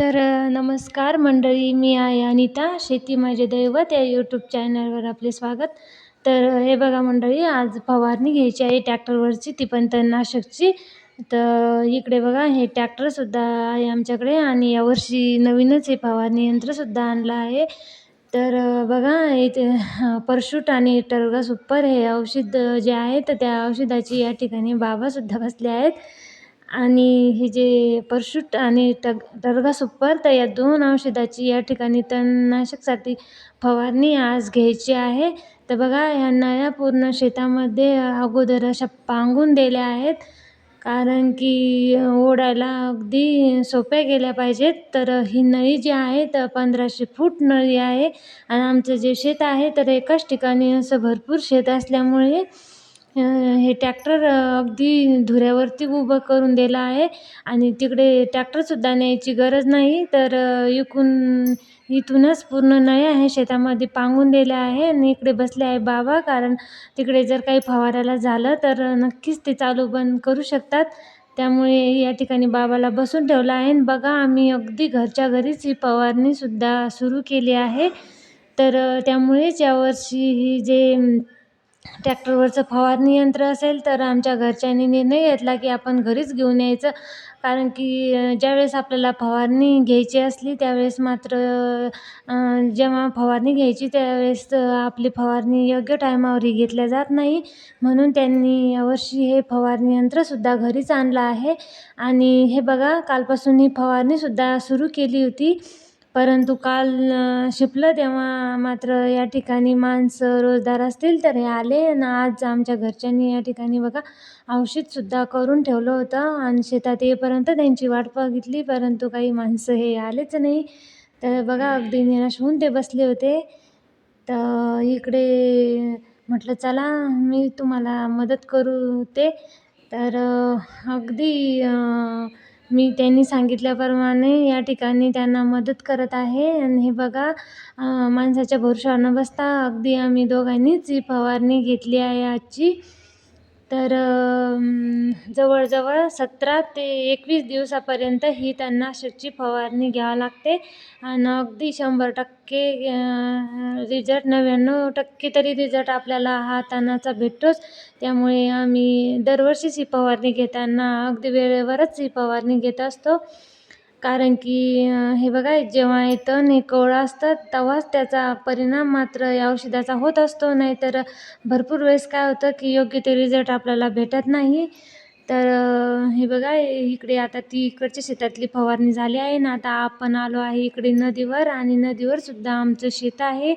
तर नमस्कार मंडळी मी आहे अनिता शेती माझे दैवत या यूट्यूब चॅनलवर आपले स्वागत. तर हे बघा मंडळी आज फवारणी घ्यायची आहे ट्रॅक्टरवरची ती पण तणनाशकची. तर इकडे बघा हे ट्रॅक्टरसुद्धा आहे आमच्याकडे आणि यावर्षी नवीनच हे फवारणी यंत्रसुद्धा आणलं आहे. तर बघा इथे परशूट आणि टर्गा सुपर हे औषध जे आहे तर त्या औषधाची या ठिकाणी बाबासुद्धा बसले आहेत. आणि हे जे परशुट आणि टग टर्गासुपर तर या दोन औषधाची या ठिकाणी तणनाशकसाठी फवारणी आज घ्यायची आहे. तर बघा ह्या नळ्या पूर्ण शेतामध्ये अगोदर अशा पांगून दिल्या आहेत. कारण की ओढायला अगदी सोप्या गेल्या पाहिजेत. तर ही नळी जी आहे तर पंधराशे फूट नळी आहे. आणि आमचं जे शेत आहे तर एकाच ठिकाणी असं भरपूर शेत असल्यामुळे हे टॅक्टर अगदी धुऱ्यावरती उभं करून दिलं आहे आणि तिकडे टॅक्टरसुद्धा न्यायची गरज नाही. तर इकून इथूनच पूर्ण नळ्या आहे शेतामध्ये पांगून दिल्या आहे आणि इकडे बसले आहे बाबा. कारण तिकडे जर काही फवारायला झालं तर नक्कीच ते चालू बंद करू शकतात. त्यामुळे या ठिकाणी बाबाला बसून ठेवलं आहे. आणि बघा आम्ही अगदी घरच्या घरीच ही फवारणीसुद्धा सुरू केली आहे. तर त्यामुळेच यावर्षी ही जे टॅक्टरवरचं फवारणी यंत्र असेल तर आमच्या घरच्यांनी निर्णय घेतला की आपण घरीच घेऊन यायचं. कारण की ज्यावेळेस आपल्याला फवारणी घ्यायची असली त्यावेळेस मात्र जेव्हा फवारणी घ्यायची त्यावेळेस आपली फवारणी योग्य टायमावर घेतल्या जात नाही. म्हणून त्यांनी यावर्षी हे फवारणी यंत्रसुद्धा घरीच आणलं आहे. आणि हे बघा कालपासून ही फवारणीसुद्धा सुरू केली होती. परंतु काल शिपलं तेव्हा मात्र या ठिकाणी माणसं रोजदार असतील तर हे आले आणि आज आमच्या घरच्यांनी या ठिकाणी बघा औषधसुद्धा करून ठेवलं होतं आणि शेतात येईपर्यंत त्यांची वाट बघितली. परंतु काही माणसं हे आलेच नाही. तर बघा अगदी निराश होऊन ते बसले होते. तर इकडे म्हटलं चला मी तुम्हाला मदत करू ते. तर अगदी मी त्यांनी सांगितल्याप्रमाणे या ठिकाणी त्यांना मदत करत आहे. आणि हे बघा माणसाच्या भरवशावर न बसता अगदी आम्ही दोघांनीच ही फवारणी घेतली आहे आजची. तर जवळजवळ सतरा ते एकवीस दिवसापर्यंत ही तणनाशकाची फवारणी घ्यावं लागते. आणि अगदी शंभर टक्के रिझल्ट नव्याण्णव टक्के तरी रिझल्ट आपल्याला हा तणाचा भेटतोच. त्यामुळे आम्ही दरवर्षीच ही फवारणी घेताना अगदी वेळेवरच ही फवारणी घेत असतो. कारण की हे बघा जेव्हा हे तण हे कोवळं तेव्हाच त्याचा परिणाम मात्र या औषधाचा होत असतो. नाहीतर भरपूर वेळेस काय होतं की योग्य ते रिझल्ट आपल्याला भेटत नाही. तर हे बघा इकडे आता ती इकडच्या शेतातली फवारणी झाली आहे ना आता आपण आलो आहे इकडे नदीवर आणि नदीवर सुद्धा आमचं शेत आहे.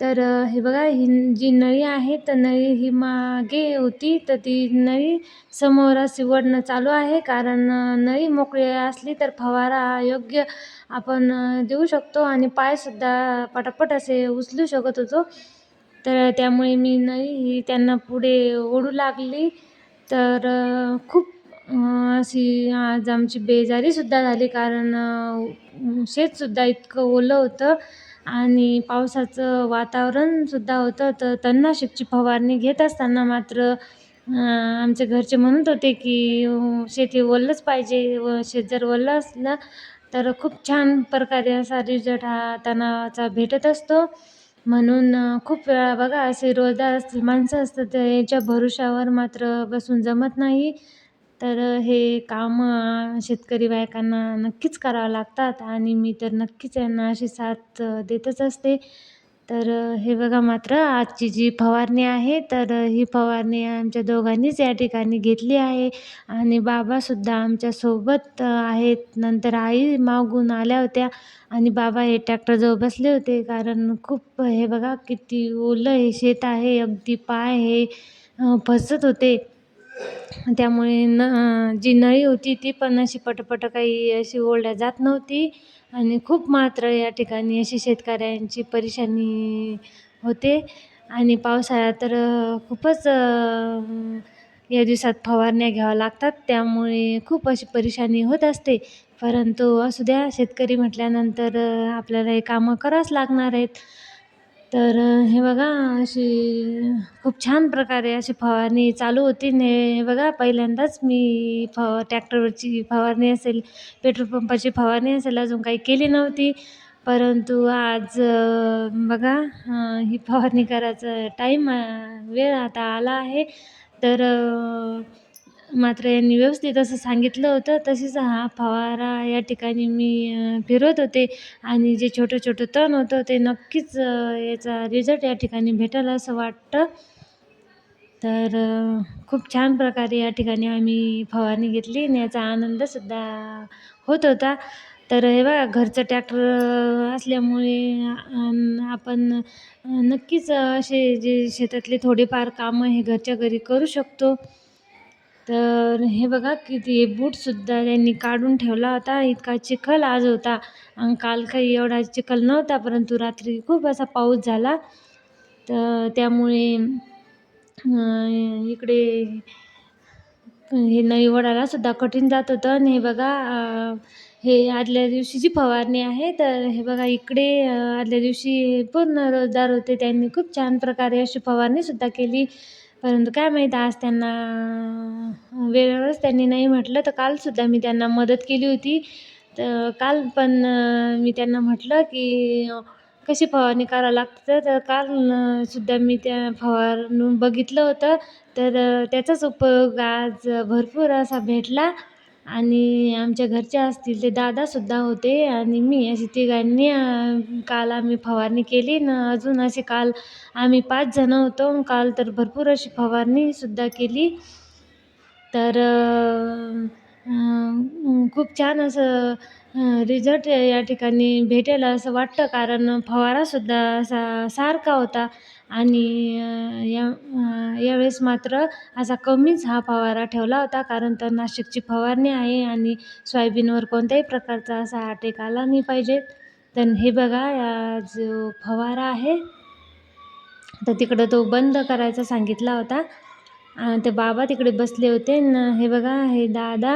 तर हे बघा ही जी नळी आहे तर नळी ही मागे होती तर ती नळी समोर सिवडणं चालू आहे. कारण नळी मोकळी असली तर फवारा योग्य आपण देऊ शकतो आणि पायसुद्धा पटापट असे उचलू शकत होतो. तर त्यामुळे मी नळी ही त्यांना पुढे ओढू लागली. तर खूप अशी आज आमची बेजारीसुद्धा झाली. कारण शेतसुद्धा इतकं ओलं होतं. आणि पावसाचं वातावरणसुद्धा होतं. तर तणनाशकची फवारणी घेत असताना मात्र आमचे घरचे म्हणत होते की शेती ओललंच पाहिजे व शेत जर ओलं असलं तर खूप छान प्रकारे असा रिझल्ट हा तणावाचा भेटत असतो. म्हणून खूप वेळा बघा असे रोजदार असतील माणसं असतात तर याच्या भरवशावर मात्र बसून जमत नाही. तर हे कामं शेतकरी बायकांना नक्कीच करावं लागतात आणि मी तर नक्कीच यांना अशी साथ देतच असते. तर हे बघा मात्र आजची जी फवारणी आहे तर ही फवारणी आमच्या दोघांनीच या ठिकाणी घेतली आहे आणि बाबासुद्धा आमच्यासोबत आहेत. नंतर आई मागून आल्या होत्या आणि बाबा हे ट्रॅक्टरजवळ बसले होते कारण खूप हे बघा किती ओलं हे शेत आहे अगदी पाय हे फसत होते. त्यामुळे न जी नळी होती ती पण अशी पटपट काही अशी ओढल्या जात नव्हती. आणि खूप मात्र या ठिकाणी अशी शेतकऱ्यांची परेशानी होते. आणि पावसाळ्यात तर खूपच या दिवसात फवारण्या घ्याव्या लागतात. त्यामुळे खूप अशी परेशानी होत असते. परंतु असू द्या शेतकरी म्हटल्यानंतर आपल्याला हे कामं करावंच लागणार आहेत. तर हे बघा अशी खूप छान प्रकारे अशी फवारणी चालू होती. ने हे बघा पहिल्यांदाच मी फवा टॅक्टरवरची फवारणी असेल पेट्रोल पंपाची फवारणी असेल अजून काही केली नव्हती. परंतु आज बघा ही फवारणी करायचं टाईम वेळ आता आला आहे. तर मात्र यांनी व्यवस्थित असं सांगितलं होतं. तसेच हा फवारा या ठिकाणी मी फिरवत होते आणि जे छोटं छोटं तण होतं ते नक्कीच याचा रिझल्ट या ठिकाणी भेटेल असं वाटतं. तर खूप छान प्रकारे या ठिकाणी आम्ही फवारणी घेतली आणि याचा आनंदसुद्धा होत होता. तर हे बघा घरचं ट्रॅक्टर असल्यामुळे आपण नक्कीच असे जे शेतातले थोडेफार कामं हे घरच्या घरी करू शकतो. तर हे बघा किती बूटसुद्धा त्यांनी काढून ठेवला होता. इतका चिखल आज होता. आणि काल काही एवढा चिखल नव्हता परंतु रात्री खूप असा पाऊस झाला. तर त्यामुळे इकडे हे नळी ओढायलासुद्धा कठीण जात होतं. आणि हे बघा हे आदल्या दिवशीची फवारणी आहे. तर हे बघा इकडे आदल्या दिवशी पूर्ण रोजदार होते. त्यांनी खूप छान प्रकारे अशी फवारणीसुद्धा केली. परंतु काय माहीत आज त्यांना वेळेवरच त्यांनी नाही म्हटलं. तर कालसुद्धा मी त्यांना मदत केली होती. तर काल पण मी त्यांना म्हटलं की कशी फवारणी करावं लागतं? तर काल सुद्धा मी त्या फवारून बघितलं होतं. तर त्याचाच उपयोग आज भरपूर असा भेटला. आणि आमच्या घरचे असतील ते दादासुद्धा होते आणि मी अशी तिघांनी काल आम्ही फवारणी केली न अजून असे काल आम्ही पाचजणं होतो. काल तर भरपूर अशी फवारणीसुद्धा केली. तर खूप छान असं रिझल्ट या ठिकाणी भेटेल असं वाटतं. कारण फवारासुद्धा असा सारखा होता. आणि या यावेळेस मात्र असा कमीच हा फवारा ठेवला होता. कारण तणनाशकची फवारणी आहे आणि सोयाबीनवर कोणत्याही प्रकारचा असा अटॅक आला नाही पाहिजे. तर हे बघा या जो फवारा आहे तर तिकडं तो बंद करायचा सांगितला होता. ते बाबा तिकडे बसले होते. न हे बघा हे दादा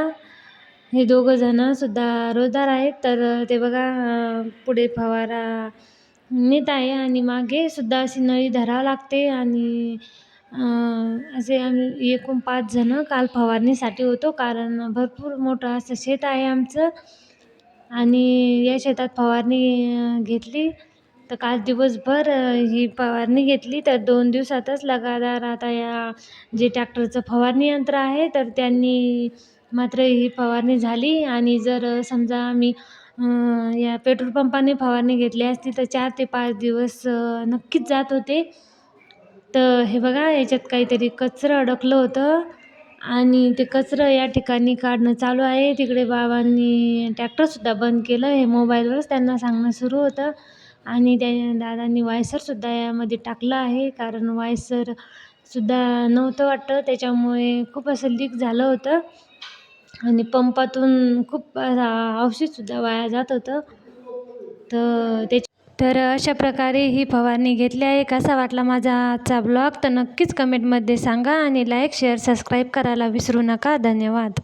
हे दोघं जणंसुद्धा रोजदार आहेत. तर ते बघा पुढे फवारा नेत आहे आणि मागे सुद्धा अशी नळी धरावं लागते आणि असे आम्ही एकूण पाच जणं काल फवारणीसाठी होतो. कारण भरपूर मोठं असं शेत आहे आमचं. आणि या शेतात फवारणी घेतली. तर काल दिवसभर ही फवारणी घेतली. तर दोन दिवसातच लगातार आता या जे ट्रॅक्टरचं फवारणी यंत्र आहे तर त्यांनी मात्र ही फवारणी झाली. आणि जर समजा आम्ही या पेट्रोल पंपाने फवारणी घेतली असती तर चार ते पाच दिवस नक्कीच जात होते. तर हे बघा याच्यात काहीतरी कचरं अडकलं होतं आणि ते कचरं या ठिकाणी काढणं चालू आहे. तिकडे बाबांनी टॅक्टरसुद्धा बंद केलं. हे मोबाईलवरच त्यांना सांगणं सुरू होतं आणि त्या दादांनी वायसरसुद्धा यामध्ये टाकलं आहे. कारण वायसरसुद्धा नव्हतं वाटतं. त्याच्यामुळे खूप असं लीक झालं होतं. आणि पंपातून खूप औषधसुद्धा वाया जात होतं. तर त्याच्या तर अशा प्रकारे ही फवारणी घेतली आहे. कसा वाटला माझा आजचा ब्लॉग? तर नक्कीच कमेंटमध्ये सांगा आणि लाईक शेअर सबस्क्राईब करायला विसरू नका. धन्यवाद.